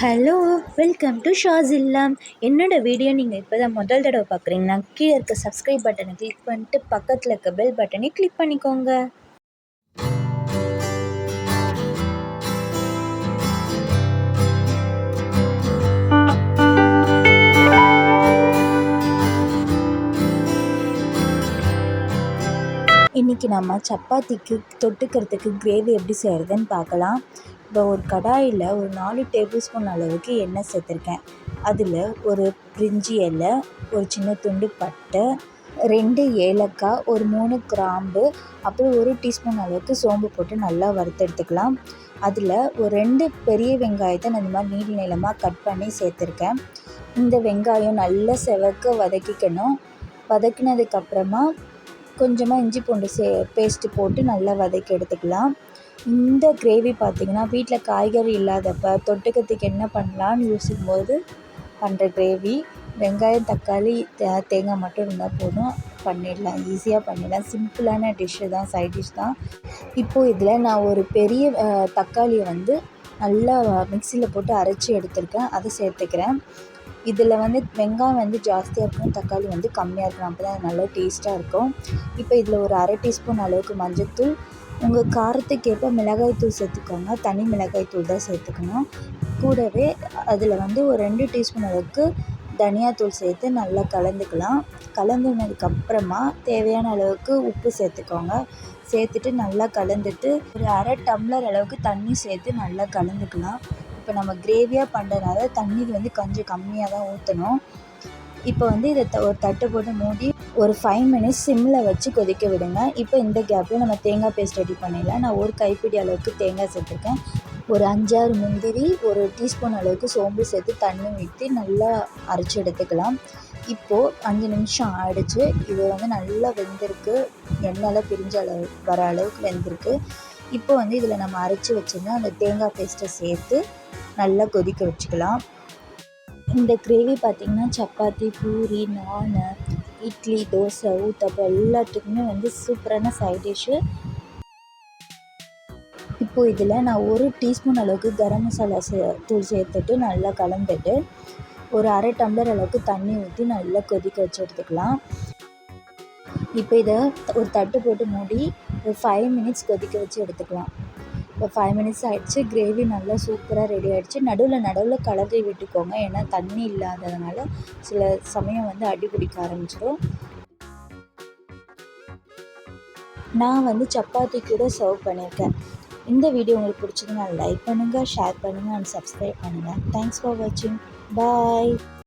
Hello welcome to ஷாஸ் இல்லம் என்னோடய video நீங்கள் இப்போ தான் முதல் தடவை பார்க்குறீங்கன்னா கீழே இருக்க சப்ஸ்கிரைப் பட்டனை கிளிக் பண்ணிட்டு பக்கத்தில் இருக்க பெல் பட்டனை கிளிக் பண்ணிக்கோங்க. இன்றைக்கி நம்ம சப்பாத்திக்கு தொட்டுக்கிறதுக்கு கிரேவி எப்படி செய்கிறதுன்னு பார்க்கலாம். இப்போ ஒரு கடாயில் ஒரு நாலு டேபிள் ஸ்பூன் அளவுக்கு எண்ணெய் சேர்த்துருக்கேன். அதில் ஒரு பிரிஞ்சி இலை ஒரு சின்ன துண்டு பட்டை ரெண்டு ஏலக்காய் ஒரு மூணு கிராம்பு அப்புறம் ஒரு டீஸ்பூன் அளவுக்கு சோம்பு போட்டு நல்லா வறுத்தெடுத்துக்கலாம் அதில் ஒரு ரெண்டு பெரிய வெங்காயத்தை நான் இந்த மாதிரி நீள் நீளமாக கட் பண்ணி சேர்த்துருக்கேன். இந்த வெங்காயம் நல்லா செவக்க வதக்கிக்கணும். வதக்கினதுக்கப்புறமா கொஞ்சமாக இஞ்சி பூண்டு சே பேஸ்ட்டு போட்டு நல்லா வதக்கி எடுத்துக்கலாம். இந்த கிரேவி பார்த்திங்கன்னா வீட்டில் காய்கறி இல்லாதப்போ தொட்டுக்கிறதுக்கு என்ன பண்ணலான்னு யோசிக்கும்போது பண்ணுற கிரேவி வெங்காயம் தக்காளி தே தேங்காய் மட்டும் இருந்தால் போதும். பண்ணிடலாம். ஈஸியாக பண்ணிடலாம். சிம்பிளான டிஷ்ஷு தான் சைட் டிஷ் தான். இப்போது இதில் நான் ஒரு பெரிய தக்காளியை வந்து நல்லா மிக்சியில் போட்டு அரைச்சி எடுத்திருக்கேன். அதை சேர்த்துக்கிறேன். இதில் வந்து வெங்காயம் வந்து ஜாஸ்தியாக இருக்கும். தக்காளி வந்து கம்மியாக இருக்கும். அப்போ தான் நல்லா டேஸ்ட்டாக இருக்கும். இப்போ இதில் ஒரு அரை டீஸ்பூன் அளவுக்கு மஞ்சள்தூள் உங்கள் காரத்துக்கேற்ப மிளகாய்த்தூள் சேர்த்துக்கோங்க. தனி மிளகாய்த்தூள் தான் சேர்த்துக்கணும். கூடவே அதில் வந்து ஒரு ரெண்டு டீஸ்பூன் அளவுக்கு தனியாத்தூள் சேர்த்து நல்லா கலந்துக்கலாம். கலந்துனதுக்கப்புறமா தேவையான அளவுக்கு உப்பு சேர்த்துக்கோங்க. சேர்த்துட்டு நல்லா கலந்துட்டு ஒரு அரை டம்ளர் அளவுக்கு தண்ணி சேர்த்து நல்லா கலந்துக்கலாம். இப்போ நம்ம கிரேவியாக பண்ணுறதுனால தண்ணி வந்து கொஞ்சம் கம்மியாக தான் ஊற்றணும் இப்போ வந்து இதை ஒரு தட்டு போட்டு மூடி ஒரு ஃபைவ் மினிட்ஸ் சிம்மில் வச்சு கொதிக்க விடுங்க. இப்போ இந்த கேப்பில் நம்ம தேங்காய் பேஸ்ட் ரெடி பண்ணிடலாம். நான் ஒரு கைப்பிடி அளவுக்கு தேங்காய் சேர்த்துருக்கேன். ஒரு அஞ்சாறு முந்திரி ஒரு டீஸ்பூன் அளவுக்கு சோம்பு சேர்த்து தண்ணி ஊற்றி நல்லா அரைச்சி எடுத்துக்கலாம். இப்போது அஞ்சு நிமிஷம் ஆயிடுச்சு. இது வந்து நல்லா வெந்திருக்கு. எண்ணெயெல்லாம் பிரிஞ்ச அளவு வர அளவுக்கு வெந்திருக்கு. இப்போ வந்து இதில் நம்ம அரைச்சி வச்சுருந்தா அந்த தேங்காய் பேஸ்ட்டை சேர்த்து நல்லா கொதிக்க வச்சுக்கலாம். இந்த கிரேவி பார்த்திங்கன்னா சப்பாத்தி பூரி நான் இட்லி தோசை ஊத்தப்பம் எல்லாத்துக்குமே வந்து சூப்பரான சைட் டிஷ்ஷு இப்போது இதில் நான் ஒரு டீஸ்பூன் அளவுக்கு கரம் மசாலா சே தூள் சேர்த்துட்டு நல்லா கலந்துட்டு ஒரு அரை டம்ளர் அளவுக்கு தண்ணி ஊற்றி நல்லா கொதிக்க வச்சு எடுத்துக்கலாம். இப்போ இதை ஒரு தட்டு போட்டு மூடி ஒரு ஃபைவ் மினிட்ஸ் கொதிக்க வச்சு எடுத்துக்கலாம். இப்போ ஃபைவ் மினிட்ஸ் ஆகிடுச்சு கிரேவி நல்லா சூப்பராக ரெடி ஆகிடுச்சு நடுவில் நடுவில் கலரி விட்டுக்கோங்க. ஏன்னா தண்ணி இல்லாததுனால சில சமயம் வந்து அடி பிடிக்க ஆரம்பிச்சிடும் நான் வந்து சப்பாத்தி கூட சர்வ் பண்ணியிருக்கேன் இந்த வீடியோ உங்களுக்கு பிடிச்சதுன்னா லைக் பண்ணுங்கள் ஷேர் பண்ணுங்கள் அண்ட் சப்ஸ்கிரைப் பண்ணுங்கள் தேங்க்ஸ் ஃபார் வாட்சிங் பாய்